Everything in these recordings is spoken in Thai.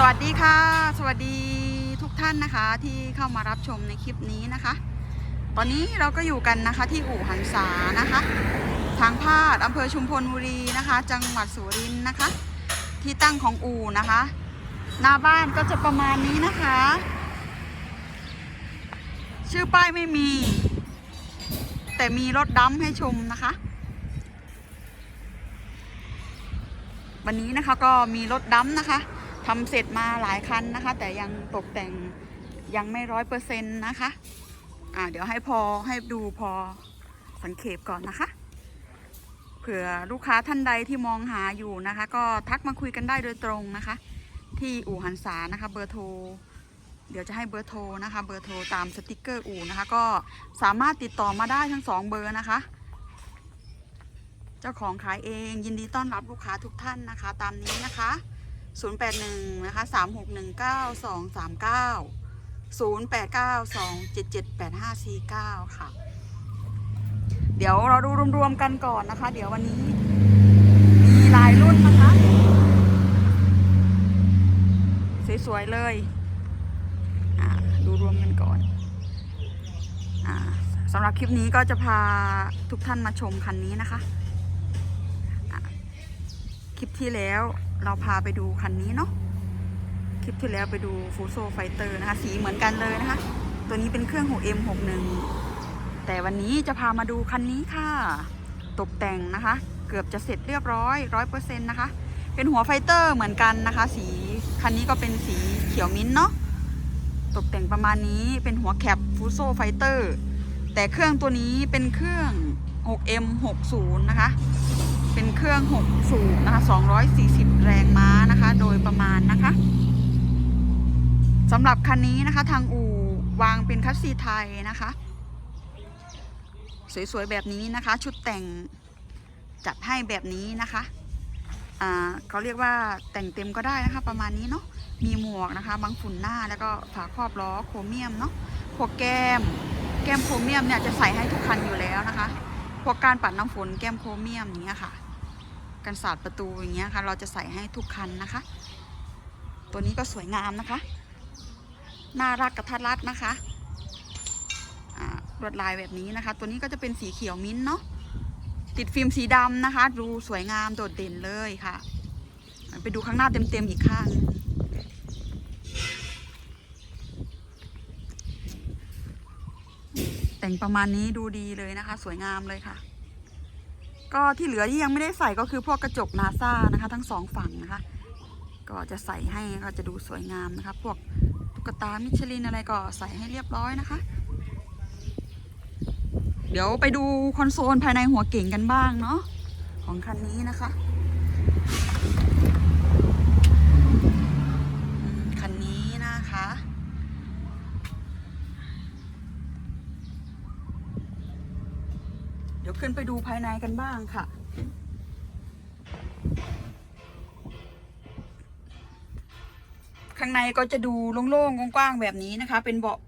สวัสดีค่ะ สวัสดีทุกท่านนะคะที่เข้ามารับชมในคลิปนี้นะคะ ตอนนี้เราก็อยู่กันนะคะที่อู่หันษานะคะ ทางพาดอำเภอชุมพลบุรีนะคะ จังหวัดสุรินทร์นะคะ ที่ตั้งของอู่นะคะ หน้าบ้านก็จะประมาณนี้นะคะ ชื่อป้ายไม่มี แต่มีรถดัมให้ชมนะคะวันนี้นะคะก็มีรถดัมนะคะ ทำเสร็จมาหลายคันนะคะ แต่ยังตกแต่งยังไม่ร้อยเปอร์เซ็นต์นะคะอ่าเดี๋ยวให้พอให้ดูพอสังเขปก่อนนะคะ เผื่อลูกค้าท่านใดที่มองหาอยู่นะคะ ก็ทักมาคุยกันได้โดยตรงนะคะ ที่อู่หันษานะคะ เบอร์โทรเดี๋ยวจะให้เบอร์โทรนะคะ เบอร์โทรตามสติกเกอร์อู่นะคะ ก็สามารถติดต่อมาได้ทั้งสองเบอร์นะคะ เจ้าของขายเองยินดีต้อนรับลูกค้าทุกท่านนะคะ ตามนี้นะคะ 081นะคะ3619 239 0892778549 ค่ะ เดี๋ยวเราดูรวมๆกันก่อนนะคะ เดี๋ยววันนี้ มีหลายรุ่นนะคะ สวยๆเลย ดูรวมกันก่อนอสำหรับคลิปนี้ก็จะพาทุกท่านมาชมคันนี้นะคะ คลิปที่แล้ว เราพาไปดูคันนี้เนาะคลิปที่แล้วไปดูฟูโซไฟเตอร์นะคะ สีเหมือนกันเลยนะคะ ตัวนี้เป็นเครื่อง 6M61 แต่วันนี้จะพามาดูคันนี้ค่ะ ตกแต่งนะคะ เกือบจะเสร็จเรียบร้อยร้อยเปอร์เซ็นต์นะคะ เป็นหัวไฟเตอร์เหมือนกันนะคะ สีคันนี้ก็เป็นสีเขียวมิ้นท์เนาะตกแต่งประมาณนี้เป็นหัวแคปฟูโซไฟเตอร์แต่เครื่องตัวนี้เป็นเครื่อง 6M60 นะคะ เป็นเครื่อง 6 สูบนะคะ240 แรงม้านะคะ โดยประมาณนะคะสำหรับคันนี้นะคะทางอู่วางเป็นคัสซีไทยนะคะ สวยๆแบบนี้นะคะ ชุดแต่งจัดให้แบบนี้นะคะอ่าเขาเรียกว่าแต่งเต็มก็ได้นะคะ ประมาณนี้เนาะมีหมวกนะคะบังฝุ่นหน้าแล้วก็ฝาครอบล้อโครเมียมเนาะพวกแก้ม แก้มโครเมียมเนี่ยจะใส่ให้ทุกคันอยู่แล้วนะคะ พวกการปัดน้ำฝนแก้มโครเมียมอย่างเงี้ยค่ะ กันศาสตร์ประตูอย่างเงี้ยค่ะ เราจะใส่ให้ทุกคันนะคะ ตัวนี้ก็สวยงามนะคะ น่ารักกระทัดรัดนะคะลวดลายแบบนี้นะคะ ตัวนี้ก็จะเป็นสีเขียวมิ้นท์เนาะ ติดฟิล์มสีดำนะคะ ดูสวยงามโดดเด่นเลยค่ะ ไปดูข้างหน้าเต็มๆอีกข้าง แต่งประมาณนี้ดูดีเลยนะคะ สวยงามเลยค่ะ ก็ที่เหลือที่ยังไม่ได้ใส่ก็คือพวกกระจกนาซานะคะ ทั้งสองฝั่งนะคะ ก็จะใส่ให้ก็จะดูสวยงามนะคะ พวกตุ๊กตามิชลินอะไรก็ใส่ให้เรียบร้อยนะคะ เดี๋ยวไปดูคอนโซลภายในหัวเก่งกันบ้างเนาะของคันนี้นะคะอืมคันนี้นะคะ เดี๋ยวขึ้นไปดู ภายในกันบ้างค่ะ ข้างในก็จะดูโล่งๆกว้างๆแบบนี้นะคะ เป็นเบาะ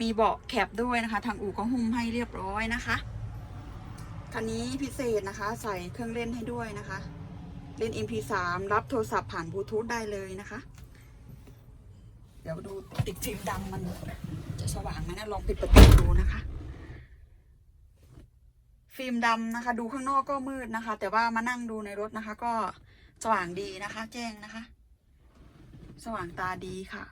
มีเบาะแคบด้วยนะคะ ทางอู่ก็หุ้มให้เรียบร้อยนะคะคันนี้พิเศษนะคะ ใส่เครื่องเล่นให้ด้วยนะคะ เล่น MP3 รับโทรศัพท์ผ่านบลูทูธได้เลยนะคะ เดี๋ยวดูติดฟิล์มดำมันจะสว่างไหมนะลองปิดประตูดูนะคะ ฟิล์มดำนะคะ ดูข้างนอกก็มืดนะคะ แต่ว่ามานั่งดูในรถนะคะ ก็สว่างดีนะคะ แจ้งนะคะ สว่างตาดีค่ะ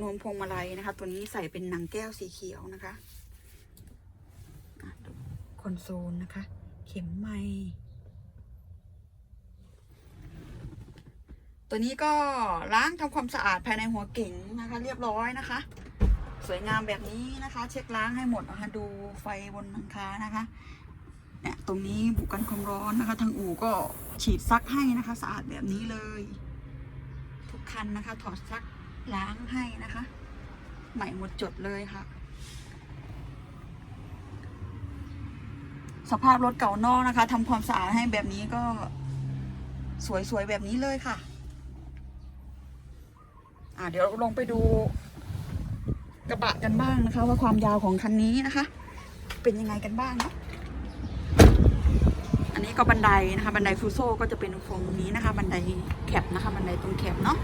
นวมพวงมาลัยนะคะ ตัวนี้ใส่เป็นหนังแก้วสีเขียวนะคะคอนโซลนะคะ เข็มไม้ตัวนี้ก็ล้างทำความสะอาดภายในหัวเก๋งนะคะ เรียบร้อยนะคะ สวยงามแบบนี้นะคะ เช็คล้างให้หมดนะคะดูไฟบนหลังคานะคะเนี่ยตรงนี้บุกกันความร้อนนะคะ ทางอู่ก็ฉีดซักให้นะคะ สะอาดแบบนี้เลย ทุกคันนะคะ ถอดซักล้างให้นะคะ ใหม่หมดจดเลยค่ะ สภาพรถเก่านอกนะคะทำความสะอาดให้แบบนี้ก็สวยๆแบบนี้เลยค่ะ อ่าเดี๋ยวลงไปดู กระบะกันบ้างนะคะ ว่าความยาวของคันนี้นะคะ เป็นยังไงกันบ้างเนาะอันนี้ก็บันไดนะคะ บันไดฟูโซก็จะเป็นทรงนี้นะคะ บันไดแคปนะคะ บันไดตรงแคปเนาะ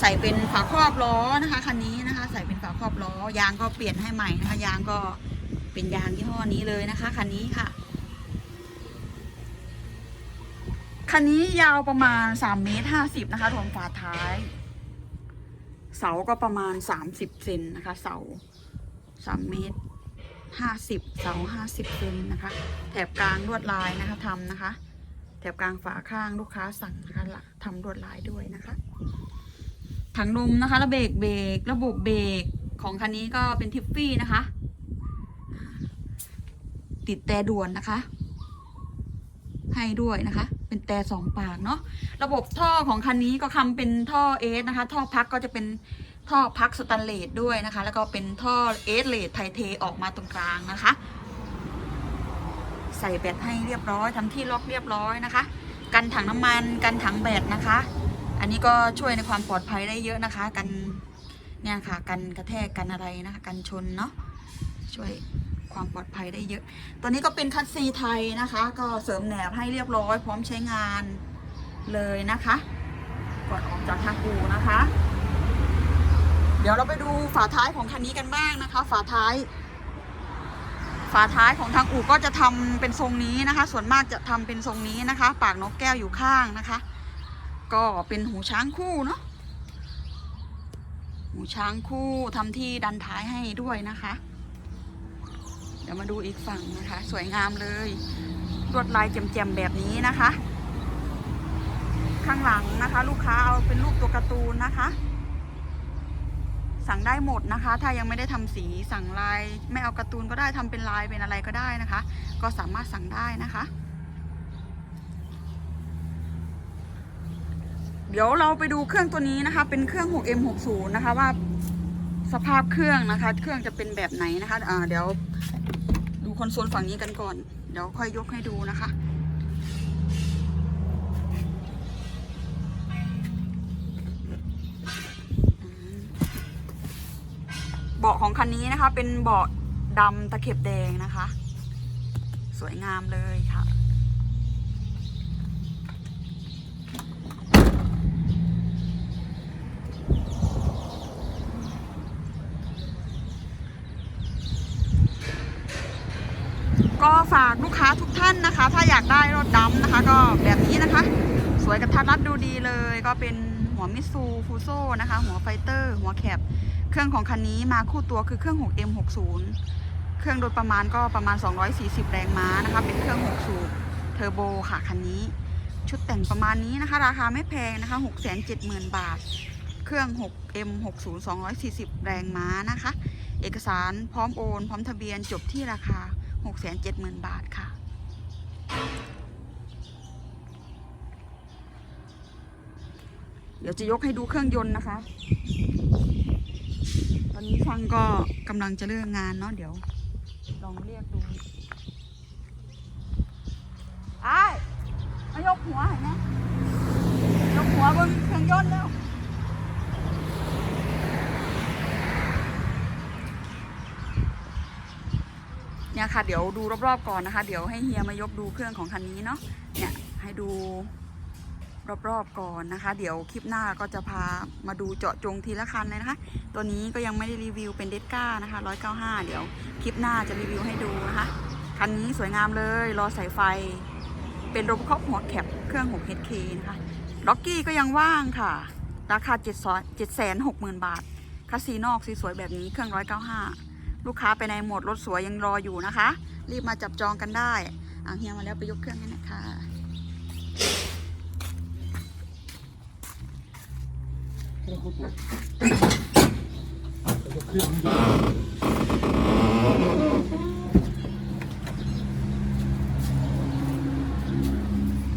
ใส่เป็นฝาครอบล้อนะคะคันนี้นะคะ ใส่เป็นฝาครอบล้อยางก็เปลี่ยนให้ใหม่นะคะ ยางก็เป็นยางยี่ห้อนี้เลยนะคะคันนี้ค่ะคันนี้ยาวประมาณ3เมตร50นะคะรวมฝาท้าย เสาก็ประมาณ30เซนนะคะ เสา3เมตร50เสา50เซนนะคะ แถบกลางลวดลายนะคะทำนะคะ แถบกลางฝาข้างลูกค้าสั่งนะคะทำลวดลายด้วยนะคะถังลมนะคะ ระเบกเบรกระบบเบรกของคันนี้ก็เป็นทิฟฟี่นะคะ ติดแต่ด่วนนะคะ ให้ด้วยนะคะ เป็นแต่สองปากเนาะระบบท่อของคันนี้ก็ทำเป็นท่อเอสนะคะ ท่อพักก็จะเป็นท่อพักสแตนเลสด้วยนะคะ แล้วก็เป็นท่อเอสเลสไทเทออกมาตรงกลางนะคะ ใส่แบตให้เรียบร้อยทำที่ล็อกเรียบร้อยนะคะ กันถังน้ำมันกันถังแบตนะคะ อันนี้ก็ช่วยในความปลอดภัยได้เยอะนะคะ กันเนี่ยค่ะ กันกระแทกกันอะไรนะคะ กันชนเนาะช่วย ความปลอดภัยได้เยอะ ตัวนี้ก็เป็นคัสซีไทยนะคะ ก็เสริมแหนบให้เรียบร้อย พร้อมใช้งานเลยนะคะก่อนออกจากทางอูนะคะ เดี๋ยวเราไปดูฝาท้ายของคันนี้กันบ้างนะคะ ฝาท้าย ฝาท้ายของทางอู่ก็จะทำเป็นทรงนี้นะคะ ส่วนมากจะทำเป็นทรงนี้นะคะ ปากนกแก้วอยู่ข้างนะคะ ก็เป็นหูช้างคู่เนาะหูช้างคู่ทำที่ดันท้ายให้ด้วยนะคะ เดี๋ยวมาดูอีกฝั่งนะคะ สวยงามเลยลวดลายแจ่มๆแบบนี้นะคะ ข้างหลังนะคะ ลูกค้าเอาเป็นรูปตัวการ์ตูนนะคะ สั่งได้หมดนะคะ ถ้ายังไม่ได้ทำสีสั่งลาย ไม่เอาการ์ตูนก็ได้ทำเป็นลายเป็นอะไรก็ได้นะคะ ก็สามารถสั่งได้นะคะ เดี๋ยวเราไปดูเครื่องตัวนี้นะคะ เป็นเครื่อง 6M60 นะคะว่าสภาพเครื่องนะคะ เครื่องจะเป็นแบบไหนนะคะอ่าเดี๋ยว คอนโซลฝั่งนี้กันก่อน เดี๋ยวค่อยยกให้ดูนะคะ เบาะของคันนี้นะคะ เป็นเบาะดำตะเข็บแดงนะคะ สวยงามเลยค่ะ ก็ฝากลูกค้า ท่านนะคะ ถ้าอยากได้รถดำนะคะ ก็แบบนี้นะคะ สวยกระทัดรัดดูดีเลย ก็เป็นหัวมิซูฟูโซนะคะ หัวไฟเตอร์ หัวแคบเครื่องของคันนี้มาคู่ตัวคือเครื่อง 6M60 เครื่องโดยประมาณก็ประมาณ 240 แรงม้านะคะ เป็นเครื่อง6สูบเทอร์โบค่ะคันนี้ ชุดแต่งประมาณนี้นะคะ ราคาไม่แพงนะคะ 670,000 บาท เครื่อง 6M60 240 แรงม้านะคะ เอกสารพร้อมโอน พร้อมทะเบียนจบที่ราคา 670,000 บาทค่ะ เดี๋ยวจะยกให้ดูเครื่องยนต์นะคะ ตอนนี้ช่างก็กำลังจะเลิกงานเนาะเดี๋ยว ลองเรียกดูไอ้มายกหัวเห็นไหมยกหัวบนเครื่องยนต์แล้วเนี่ยค่ะเดี๋ยวดูรอบๆก่อนนะคะ เดี๋ยวให้เฮียมายกดูเครื่องของคันนี้เนาะเนี่ยให้ดู รอบๆก่อนนะคะ เดี๋ยวคลิปหน้าก็จะพามาดูเจาะจงทีละคันเลยนะคะ ตัวนี้ก็ยังไม่ได้รีวิวเป็นเดสก้านะคะ 195 เดี๋ยวคลิปหน้าจะรีวิวให้ดูนะคะ คันนี้สวยงามเลยรอสายไฟ เป็นรบอคอปหัวแคปเครื่อง 6 HK นะคะล็อกกี้ก็ยังว่างค่ะ ราคา 7 7 6 0 0 0 0 บาทคัสซีนอกสวยแบบนี้เครื่อง 195 ลูกค้าไปในหมดรถสวยยังรออยู่นะคะ รีบมาจับจองกันได้อะเฮียมาแล้วไปยกเครื่องให้นะคะ อั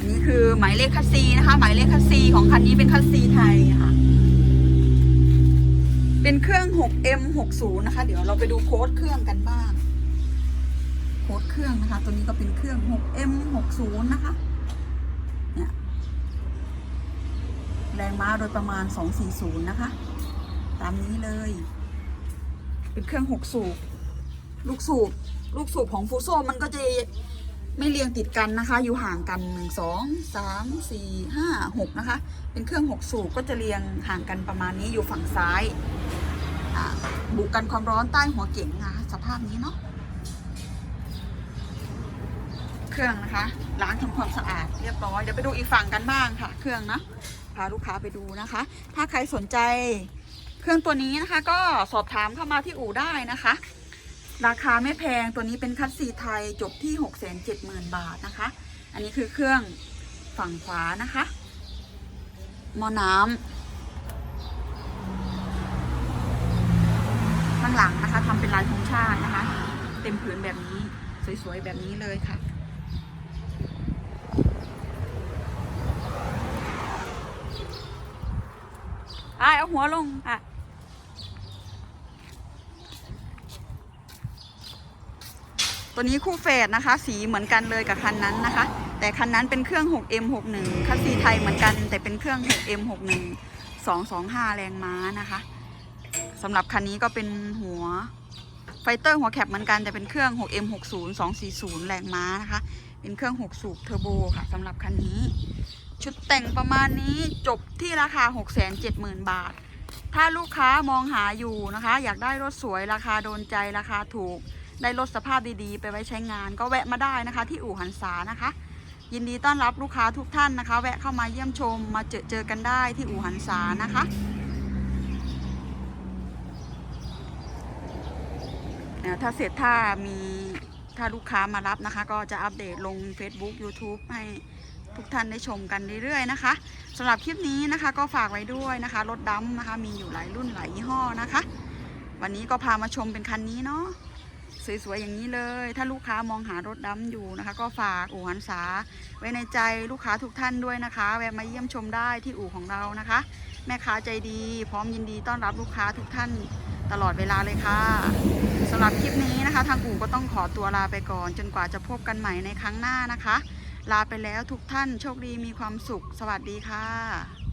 นนี้คือหมายเลขคัสซีนะคะ หมายเลขคัสซีของคันนี้เป็นคัสซีไทยค่ะ เป็นเครื่อง 6M60 นะคะ เดี๋ยวเราไปดูโค้ดเครื่องกันบ้าง โค้ดเครื่องนะคะ ตัวนี้ก็เป็นเครื่อง 6M60 นะคะ เนี่ย แรงม้าโดยประมาณ 240 นะคะ ตามนี้เลย เป็นเครื่อง 6 สูบ ลูกสูบ ลูกสูบของฟูโซมันก็จะไม่เรียงติดกันนะคะ อยู่ห่างกันหนึ่งสองสามสี่ห้าหกนะคะ เป็นเครื่องหกสูบก็จะเรียงห่างกันประมาณนี้อยู่ฝั่งซ้ายบุกกันความร้อนใต้หัวเก๋งนะคะสภาพนี้เนาะเครื่องนะคะล้างทำความสะอาดเรียบร้อยเดี๋ยวไปดูอีกฝั่งกันบ้างค่ะ เครื่องนะ พาลูกค้าไปดูนะคะ ถ้าใครสนใจเครื่องตัวนี้นะคะ ก็สอบถามเข้ามาที่อู่ได้นะคะ ราคาไม่แพงตัวนี้เป็นคัสซีไทยจบที่ 6 7 0 0 0 0 บาทนะคะ อันนี้คือเครื่องฝั่งขวานะคะหม้อน้ำข้างหลังนะคะทำเป็นลายธงชาตินะคะ เต็มผืนแบบนี้สวยๆแบบนี้เลยค่ะ อะเอาหัวลงอะตัวนี้คู่เฟดนะคะ สีเหมือนกันเลยกับคันนั้นนะคะ แต่คันนั้นเป็นเครื่อง 6M61 คัสซีไทยเหมือนกัน แต่เป็นเครื่อง 6M61 225 แรงม้านะคะสำหรับคันนี้ก็เป็นหัว ไฟเตอร์หัวแคปเหมือนกันแต่เป็นเครื่อง 6M60 240 แรงม้านะคะ เป็นเครื่อง 6 สูบเทอร์โบค่ะสำหรับคันนี้ ชุดแต่งประมาณนี้จบที่ราคา 670,000 บาท ถ้าลูกค้ามองหาอยู่นะคะ อยากได้รถสวยราคาโดนใจราคาถูก ได้รถสภาพดีๆ ไปไว้ใช้งาน ก็แวะมาได้นะคะ ที่อู่หันษานะคะ ยินดีต้อนรับลูกค้าทุกท่านนะคะ แวะเข้ามาเยี่ยมชมมาเจอเจอกันได้ที่อู่หันษานะคะเอ่อ ถ้าเสร็จถ้ามีถ้าลูกค้ามารับนะคะ ก็จะอัปเดตลง Facebook YouTube ให้ทุกท่านได้ชมกันเรื่อยๆนะคะสำหรับคลิปนี้นะคะก็ฝากไว้ด้วยนะคะ รถดำนะคะ มีอยู่หลายรุ่นหลายยี่ห้อนะคะ วันนี้ก็พามาชมเป็นคันนี้เนาะสวยๆอย่างนี้เลย ถ้าลูกค้ามองหารถดำอยู่นะคะ ก็ฝากอู่หันษา ไว้ในใจลูกค้าทุกท่านด้วยนะคะ แวะมาเยี่ยมชมได้ที่อู่ของเรานะคะ แม่ค้าใจดี พร้อมยินดีต้อนรับลูกค้าทุกท่าน ตลอดเวลาเลยค่ะสำหรับคลิปนี้นะคะ ทางอู่ก็ต้องขอตัวลาไปก่อน จนกว่าจะพบกันใหม่ในครั้งหน้านะคะ ลาไปแล้วทุกท่านโชคดีมีความสุข สวัสดีค่ะ